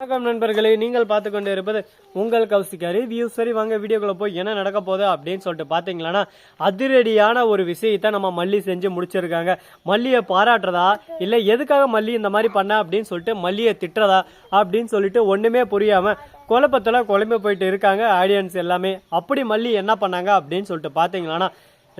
வணக்கம் நண்பர்களே நீங்கள் பார்த்து கொண்டு இருப்பது உங்கள் கௌசிக்காரி வியூ சரி வாங்க வீடியோக்குள்ள போய் என்ன நடக்க போகுது அப்படின்னு சொல்லிட்டு பார்த்தீங்களன்னா அதிரடியான ஒரு விஷயத்தை நம்ம மல்லி செஞ்சு முடிச்சிருக்காங்க. மல்லியை பாராட்டுறதா இல்லை எதுக்காக மல்லி இந்த மாதிரி பண்ண அப்படின்னு சொல்லிட்டு மல்லியை திட்டுறதா அப்படின்னு சொல்லிட்டு ஒன்றுமே புரியாமல் குழப்பத்தில் குழம்பு போயிட்டு இருக்காங்க. ஆடியன்ஸ் எல்லாமே. அப்படி மல்லி என்ன பண்ணாங்க அப்படின்னு சொல்லிட்டு பார்த்தீங்களன்னா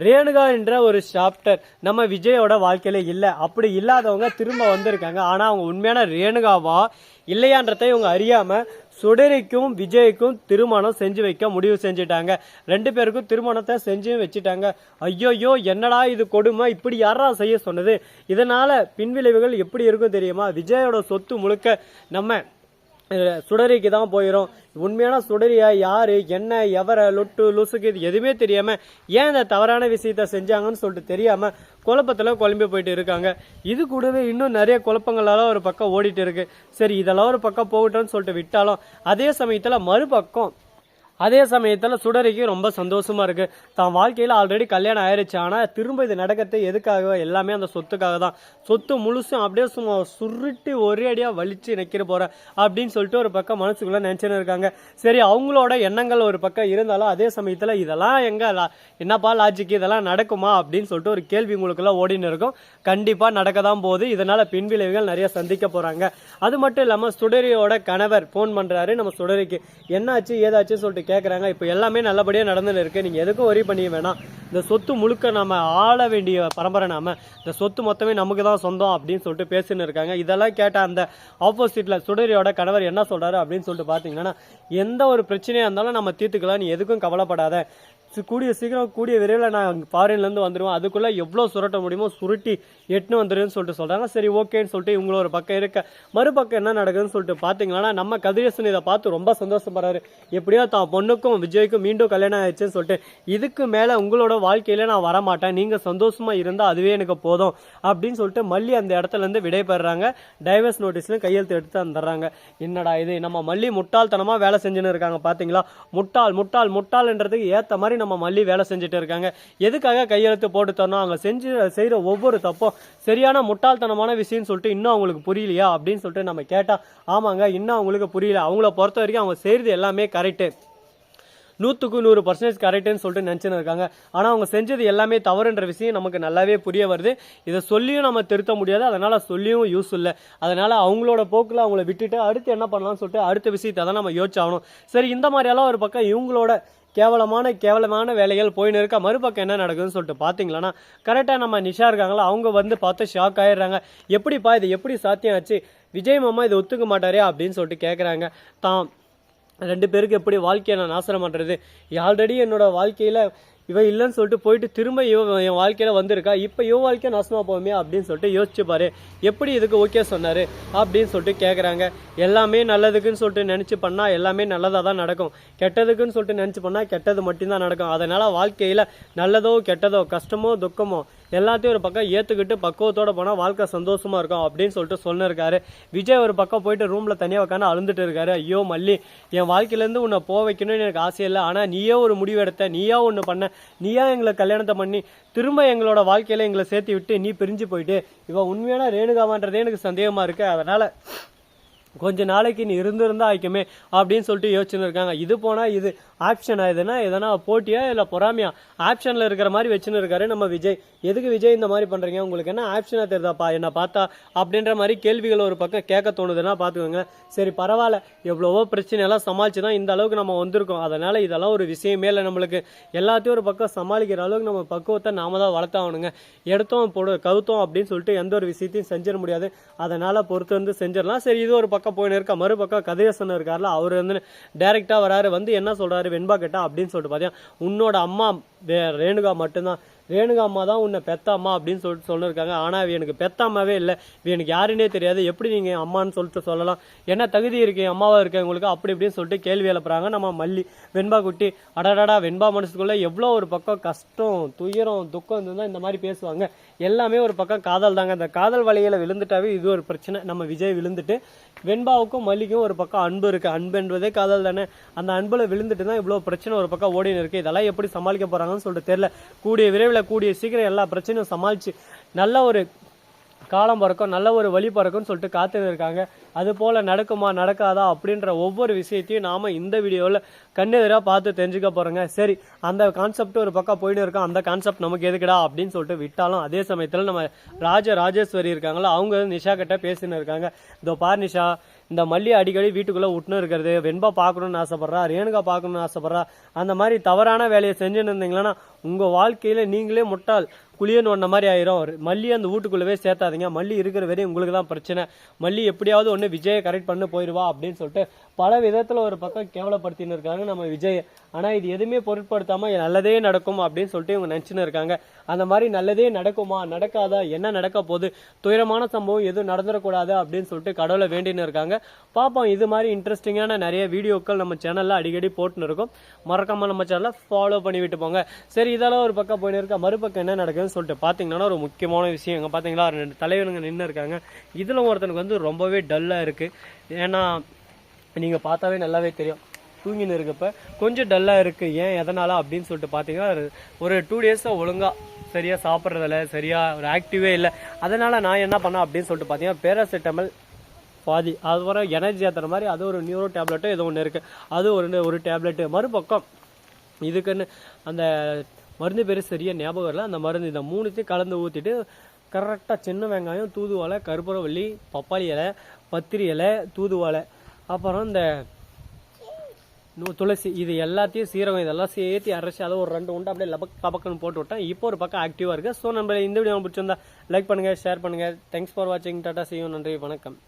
ரேணுகா என்ற ஒரு சாப்டர் நம்ம விஜயோட வாழ்க்கையில இல்லை. அப்படி இல்லாதவங்க திரும்ப வந்திருக்காங்க. ஆனால் அவங்க உண்மையான ரேணுகாவா இல்லையான்றதை இவங்க அறியாம சுடரிக்கும் விஜய்க்கும் திருமணம் செஞ்சு வைக்க முடிவு செஞ்சுட்டாங்க. ரெண்டு பேருக்கும் திருமணத்தை செஞ்சும் வச்சுட்டாங்க. ஐயோயோ என்னடா இது கொடுமை? இப்படி யாரா செய்ய சொன்னது? இதனால பின்விளைவுகள் எப்படி இருக்கும் தெரியுமா? விஜயோட சொத்து முழுக்க நம்ம சுடரிக்கு தான் போயிடும் உண்மையான சுடரியா யாரு என்ன எவரை லொட்டு லுசுக்கு இது எதுவுமே தெரியாம ஏன் இந்த தவறான விஷயத்த செஞ்சாங்கன்னு சொல்லிட்டு தெரியாம குழப்பத்தில் குழம்பி போயிட்டு இருக்காங்க. இது கூடவே இன்னும் நிறைய குழப்பங்களால ஒரு பக்கம் ஓடிட்டு இருக்கு. சரி இதெல்லாம் ஒரு பக்கம் போகட்டும்னு சொல்லிட்டு விட்டாலும் அதே சமயத்துல மறுபக்கம் அதே சமயத்தில் சுடரிக்கு ரொம்ப சந்தோஷமாக இருக்குது தான் வாழ்க்கையில் ஆல்ரெடி கல்யாணம் ஆயிடுச்சு ஆனால் திரும்ப இது நடக்கிறது எதுக்காக எல்லாமே அந்த சொத்துக்காக தான். சொத்து முழுசும் அப்படியே சும்மா சுருட்டி ஒரே அடியாக வலிச்சு நிற்கிற போகிறேன் அப்படின்னு சொல்லிட்டு ஒரு பக்கம் மனசுக்குள்ளே நினச்சின்னு இருக்காங்க. சரி அவங்களோட எண்ணங்கள் ஒரு பக்கம் இருந்தாலும் அதே சமயத்தில் இதெல்லாம் எங்கே லா- என்னப்பா லாஜிக்கு இதெல்லாம் நடக்குமா அப்படின்னு சொல்லிட்டு ஒரு கேள்வி உங்களுக்குள்ள ஓடின்னு இருக்கும். கண்டிப்பாக நடக்க தான் போகுது. இதனால் பின்விளைவுகள் நிறைய சந்திக்க போகிறாங்க அது மட்டும் இல்லாமல் சுடரியோட கணவர் ஃபோன் பண்ணுறாரு நம்ம சுடரிக்கு என்னாச்சு? ஏதாச்சுன்னு சொல்லிட்டு கேட்குறாங்க இப்போ எல்லாமே நல்லபடியாக நடந்துன்னு இருக்குது நீங்கள் எதுக்கும் ஒரி பண்ணிக்க வேணாம். இந்த சொத்து முழுக்க நம்ம ஆள வேண்டிய பரம்பரை நாம இந்த சொத்து மொத்தமே நமக்கு தான் சொந்தம் அப்படின்னு சொல்லிட்டு பேசின்னு இருக்காங்க. இதெல்லாம் கேட்ட அந்த ஆப்போசிட்டில் சுடரியோட கணவர் என்ன சொல்கிறாரு அப்படின்னு சொல்லிட்டு பார்த்தீங்கன்னா எந்த ஒரு பிரச்சனையாக இருந்தாலும் நம்ம தீர்த்துக்கலாம் நீ எதுக்கும் கவலைப்படாத. கூடிய சீக்கிரம் கூடிய விரைவில் நான் ஃபாரின்லேருந்து வந்துடுவோம் அதுக்குள்ளே எவ்வளோ சுரட்ட முடியுமோ சுருட்டி எட்டுன்னு வந்துடுன்னு சொல்லிட்டு சொல்கிறாங்க சரி ஓகேன்னு சொல்லிட்டு இவங்கள ஒரு பக்கம் இருக்க மறுபக்கம் என்ன நடக்குதுன்னு சொல்லிட்டு பார்த்தீங்கன்னா நம்ம கதிரேசன் இதை பார்த்து ரொம்ப சந்தோஷப்படுறாரு எப்படியோ தான் பொண்ணுக்கும் விஜய்க்கும் மீண்டும் கல்யாணம் ஆயிடுச்சுன்னு சொல்லிட்டு இதுக்கு மேலே உங்களோட வாழ்க்கையில் நான் வரமாட்டேன். நீங்கள் சந்தோஷமாக இருந்தால் அதுவே எனக்கு போதும் அப்படின்னு சொல்லிட்டு மல்லி அந்த இடத்துல இருந்து விடைபெறாங்க டைவர்ஸ் நோட்டீஸ்லையும் கையெழுத்து எடுத்து தந்துடுறாங்க. என்னடா இது நம்ம மல்லி முட்டாள்தனமாக வேலை செஞ்சுன்னு இருக்காங்க பார்த்தீங்களா முட்டாள் முட்டாள் முட்டாள்ன்றதுக்கு ஏற்ற மாதிரி நம்ம மல்லி வேலை செஞ்சுட்டு இருக்காங்க. எதுக்காக கையெழுத்து போட்டு தரணும்? அவங்க செஞ்சு செய்கிற ஒவ்வொரு தப்பும் சரியான முட்டாள்தனமான விஷயம்னு சொல்லிட்டு இன்னும் அவங்களுக்கு புரியலையா அப்படின்னு சொல்லிட்டு நம்ம கேட்டால் ஆமாங்க இன்னும் அவங்களுக்கு புரியல. அவங்கள பொறுத்த வரைக்கும் அவங்க செய்கிறது எல்லாமே கரெக்டு நூற்றுக்கு நூறு பர்சன்டேஜ் கரெக்டுன்னு சொல்லிட்டு நினச்சின்னு இருக்காங்க ஆனால் அவங்க செஞ்சது எல்லாமே தவறுன்ற விஷயம் நமக்கு நல்லாவே புரிய வருது. இதை சொல்லியும் நம்ம திருத்த முடியாது. அதனால் சொல்லியும் யூஸ் இல்லை. அதனால் அவங்களோட போக்கில் அவங்கள விட்டுட்டு அடுத்து என்ன பண்ணலாம்னு சொல்லிட்டு அடுத்த விஷயத்தை தான் நம்ம யோசிச்சாகணும். சரி இந்த மாதிரியெல்லாம் ஒரு பக்கம் இவங்களோட கேவலமான கேவலமான வேலைகள் போயின்னு இருக்க? மறுபக்கம் என்ன நடக்குதுன்னு சொல்லிட்டு பார்த்தீங்களன்னா கரெக்டாக நம்ம நிஷா இருக்காங்களா? அவங்க வந்து பார்த்து ஷாக் ஆயிடுறாங்க. எப்படிப்பா இது எப்படி சாத்தியம் ஆச்சு விஜய் மாமா இதை ஒத்துக்க மாட்டாரே அப்படின்னு சொல்லிட்டு கேட்குறாங்க தான் ரெண்டு பேருக்கு எப்படி வாழ்க்கையை நான் நாசனம் பண்ணுறது ஆல்ரெடி என்னோட வாழ்க்கையில் இவன் இல்லைன்னு சொல்லிட்டு போயிட்டு திரும்ப இவ என் வாழ்க்கையில் வந்திருக்கா? இப்போ இவன் வாழ்க்கையை நாசமாக போகுமே அப்படின்னு சொல்லிட்டு யோசிச்சுப்பாரு எப்படி இதுக்கு ஓகே சொன்னார்? அப்படின்னு சொல்லிட்டு கேட்குறாங்க எல்லாமே நல்லதுக்குன்னு சொல்லிட்டு நினச்சி பண்ணால் எல்லாமே நல்லதாக தான் நடக்கும். கெட்டதுக்குன்னு சொல்லிட்டு நினச்சி பண்ணால் கெட்டது மட்டும்தான் நடக்கும். அதனால் வாழ்க்கையில் நல்லதோ கெட்டதோ கஷ்டமோ துக்கமோ எல்லாத்தையும் ஒரு பக்கம் ஏற்றுக்கிட்டு பக்குவத்தோட போனால் வாழ்க்கை சந்தோஷமாக இருக்கும் அப்படின்னு சொல்லிட்டு சொல்லிருக்காரு விஜய் ஒரு பக்கம் போயிட்டு ரூமில் தனியாக உட்காந்து அழுந்துட்டு இருக்காரு. ஐயோ மல்லி என் வாழ்க்கையிலேருந்து உன்னை போக வைக்கணும்னு எனக்கு ஆசை இல்லை. ஆனால் நீயே ஒரு முடிவு எடுத்த நீயா ஒன்று பண்ண நீயா எங்களை கல்யாணத்தை பண்ணி திரும்ப எங்களோட வாழ்க்கையில் எங்களை சேர்த்து விட்டு நீ பிரிஞ்சு போயிட்டு இவன் உண்மையான ரேணுகாமான்றதே எனக்கு சந்தேகமாக இருக்குது அதனால் கொஞ்ச நாளைக்கு நீ இருந்திருந்தா ஆய்க்குமே அப்படின்னு சொல்லிட்டு யோசிச்சுன்னு இருக்காங்க இது போனால் இது ஆப்ஷன் ஆகுதுன்னா எதனா போட்டியா இல்லை பொறாமையா? ஆப்ஷனில் இருக்கிற மாதிரி வச்சுன்னு இருக்காரு நம்ம விஜய். எதுக்கு விஜய் இந்த மாதிரி பண்ணுறீங்க உங்களுக்கு என்ன ஆப்ஷனாக தெரியுதாப்பா? என்ன பார்த்தா அப்படின்ற மாதிரி கேள்விகள் ஒரு பக்கம் கேட்க தோணுதுன்னா பார்த்துக்கோங்க. சரி பரவாயில்ல. எவ்வளவோ பிரச்சனையெல்லாம் சமாளிச்சு தான் இந்த அளவுக்கு நம்ம வந்திருக்கோம். அதனால் இதெல்லாம் ஒரு விஷயமே இல்லை நம்மளுக்கு. எல்லாத்தையும் ஒரு பக்கம் சமாளிக்கிற அளவுக்கு நம்ம பக்குவத்தை நாம தான் வளர்த்தாகணுங்க. எடுத்தோம் போடு கவுத்தோம் அப்படின்னு சொல்லிட்டு எந்த ஒரு விஷயத்தையும் செஞ்சிட முடியாது. அதனால் பொறுத்து வந்து செஞ்சிடலாம். சரி இது ஒரு பக்கம் பக்கம் போயின்னு இருக்க மறுபக்கம் கதிரேசன் இருக்கார்ல அவர் வந்து டைரக்டா வராரு வந்து என்ன சொல்றாரு வெண்பா கேட்டா அப்படின்னு சொல்லிட்டு பார்த்தீங்கன்னா உன்னோட அம்மா வே- ரேணுகா மட்டும்தான். ரேணுகா அம்மா தான் உன்னை பெத்த அம்மா அப்படின்னு சொல்லிட்டு சொல்லியிருக்காங்க ஆனால் இவ எனக்கு பெத்த அம்மாவே இல்லை. இவ எனக்கு யாருன்னே தெரியாது. எப்படி நீங்கள் அம்மான்னு சொல்லிட்டு சொல்லலாம்? என்ன தகுதி இருக்கு? என் இருக்கு உங்களுக்கு? அப்படி இப்படின்னு சொல்லிட்டு கேள்வி எழுப்புறாங்க. நம்ம மல்லி வெண்பா குட்டி அடடாடா வெண்பா மனசுக்குள்ளே எவ்வளோ ஒரு பக்கம் கஷ்டம் துயரம் துக்கம் இருந்தால் இந்த மாதிரி பேசுவாங்க. எல்லாமே ஒரு பக்கம் காதல் தாங்க. அந்த காதல் வலையில் விழுந்துட்டாவே இது ஒரு பிரச்சனை. நம்ம விஜய் விழுந்துட்டு வெண்பாவுக்கும் மல்லிக்கும் ஒரு பக்கம் அன்பு இருக்கு. அன்பு என்பதே காதல் தானே. அந்த அன்புல விழுந்துட்டு தான் இவ்வளோ பிரச்சனை ஒரு பக்கம் ஓடின்னு இருக்கு. இதெல்லாம் எப்படி சமாளிக்க போறாங்கன்னு சொல்லிட்டு தெரியல. கூடிய விரைவில் கூடிய சீக்கிரம் எல்லா பிரச்சனையும் சமாளிச்சு நல்ல ஒரு காலம் பிறக்கும் நல்ல ஒரு வழி பிறக்கும்னு சொல்லிட்டு காத்துன்னு இருக்காங்க அது போல் நடக்குமா நடக்காதா அப்படின்ற ஒவ்வொரு விஷயத்தையும் நாம் இந்த வீடியோவில் கண்ணெதிராக பார்த்து தெரிஞ்சுக்க போகிறோங்க சரி அந்த கான்செப்ட் ஒரு பக்கம் போயிட்டு இருக்கோம் அந்த கான்செப்ட் நமக்கு எதுக்குடா அப்படின்னு சொல்லிட்டு விட்டாலும் அதே சமயத்தில் நம்ம ராஜ ராஜேஸ்வரி இருக்காங்களோ அவங்க நிஷா கிட்ட பேசின்னு இருக்காங்க. இதோ பார் நிஷா இந்த மல்லி அடிக்கடி வீட்டுக்குள்ளே விட்டுன்னு இருக்கிறது வெண்பா பார்க்கணும்னு ஆசைப்பட்றா ரேணுகா பார்க்கணும்னு ஆசைப்பட்றா அந்த மாதிரி தவறான வேலையை செஞ்சுன்னு இருந்தீங்கன்னா உங்கள் வாழ்க்கையில் நீங்களே முட்டாள் குளியன் ஒன்ன மாதிரி ஆயிரும். மல்லி அந்த வீட்டுக்குள்ளவே சேர்த்தாதீங்க. மல்லி இருக்கிற வரையும் உங்களுக்கு தான் பிரச்சனை. மல்லி எப்படியாவது ஒன்று விஜயை கரெக்ட் பண்ண போயிடுவா அப்படின்னு சொல்லிட்டு பல விதத்தில் ஒரு பக்கம் கேவலப்படுத்தின்னு இருக்காங்க நம்ம விஜய். ஆனால் இது எதுவுமே பொருட்படுத்தாமல் நல்லதே நடக்கும் அப்படின்னு சொல்லிட்டு இவங்க நினச்சின்னு இருக்காங்க. அந்த மாதிரி நல்லதே நடக்குமா? நடக்காதா? என்ன நடக்க போகுது? துயரமான சம்பவம் எதுவும் நடந்துடக்கூடாது? அப்படின்னு சொல்லிட்டு கடவுளை வேண்டின்னு இருக்காங்க. பார்ப்போம். இது மாதிரி இன்ட்ரெஸ்டிங்கான நிறைய வீடியோக்கள் நம்ம சேனலில் அடிக்கடி போட்டுன்னு இருக்கோம். மறக்காமல் நம்ம சேனலை ஃபாலோ பண்ணி விட்டு போங்க. சரி இதெல்லாம் ஒரு பக்கம் போயின்னு இருக்கா. மறுபக்கம் என்ன நடக்குதுன்னு சொல்லிட்டு பார்த்தீங்கன்னா ஒரு முக்கியமான விஷயம் எங்கே பார்த்தீங்களா ரெண்டு தலைவனுங்க நின்று இருக்காங்க. இதுல ஒருத்தனுக்கு வந்து ரொம்பவே டல்லா இருக்கு. ஏன்னா நீங்க பார்த்தாவே நல்லாவே தெரியும். தூங்கின்னு இருக்கப்ப கொஞ்சம் டல்லா இருக்கு. ஏன் எதனால அப்படின்னு சொல்லிட்டு பார்த்தீங்கன்னா ஒரு- டூ டேஸா ஒழுங்கா சரியா சாப்பிட்றதில்ல சரியா ஒரு ஆக்டிவே இல்லை. அதனால நான் என்ன பண்ணேன் அப்படின்னு சொல்லிட்டு பார்த்தீங்கன்னா பேராசிட்டமல் பாதி. அது வர எனர்ஜி ஏற்றுற மாதிரி அது ஒரு நியூரோ டேப்லெட்டோ ஏதோ ஒன்று இருக்குது அது ஒரு ஒரு டேப்லெட்டு மறுபக்கம் இதுக்குன்னு அந்த மருந்து பேர் சரியாக ஞாபகம் இல்லை அந்த மருந்து இந்த மூணுத்தையும் கலந்து ஊற்றிட்டு கரெக்டாக சின்ன வெங்காயம் தூதுவாலை கருப்பூரவள்ளி பப்பாளி இலை பத்திரி இலை தூதுவாலை அப்புறம் இந்த துளசி இது எல்லாத்தையும் சீரகம் இதெல்லாம் சேர்த்து அரைச்சி அதை ஒரு ரெண்டு உண்டை அப்படியே லபக் லபக்குன்னு போட்டு விட்டேன் இப்போ ஒரு பக்கம் ஆக்டிவாக இருக்குது ஸோ நம்ம இந்த வீடியோ பிடிச்சிருந்தா லைக் பண்ணுங்கள் ஷேர் பண்ணுங்கள் தேங்க்ஸ் ஃபார் வாட்சிங் டாட்டா செய்யும் நன்றி வணக்கம்.